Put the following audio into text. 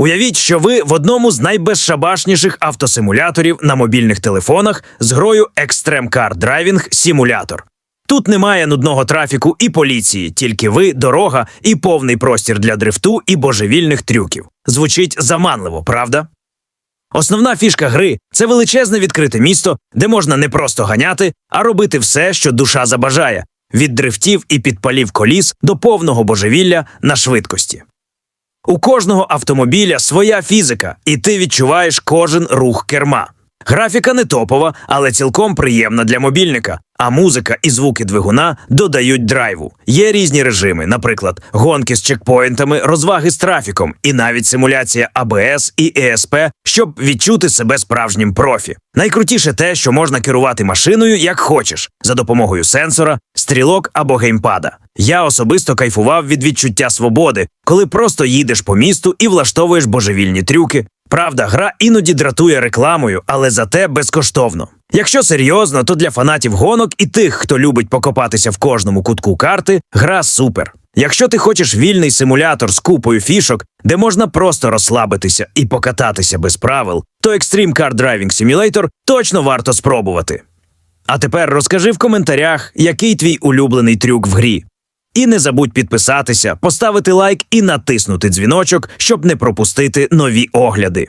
Уявіть, що ви в одному з найбезшабашніших автосимуляторів на мобільних телефонах з грою Extreme Car Driving Simulator. Тут немає нудного трафіку і поліції, тільки ви, дорога і повний простір для дрифту і божевільних трюків. Звучить заманливо, правда? Основна фішка гри це величезне відкрите місто, де можна не просто ганяти, а робити все, що душа забажає від дрифтів і підпалів коліс до повного божевілля на швидкості. У кожного автомобіля своя фізика, і ти відчуваєш кожен рух керма. Графіка не топова, але цілком приємна для мобільника. А музика і звуки двигуна додають драйву. Є різні режими, наприклад, гонки з чекпоінтами, розваги з трафіком, і навіть симуляція АБС і ЕСП, щоб відчути себе справжнім профі. Найкрутіше те, що можна керувати машиною як хочеш, за допомогою сенсора, стрілок або геймпада. Я особисто кайфував від відчуття свободи, коли просто їдеш по місту і влаштовуєш божевільні трюки. Правда, гра іноді дратує рекламою, але зате безкоштовно. Якщо серйозно, то для фанатів гонок і тих, хто любить покопатися в кожному кутку карти, гра супер. Якщо ти хочеш вільний симулятор з купою фішок, де можна просто розслабитися і покататися без правил, то Extreme Car Driving Simulator точно варто спробувати. А тепер розкажи в коментарях, який твій улюблений трюк в грі. І не забудь підписатися, поставити лайк і натиснути дзвіночок, щоб не пропустити нові огляди.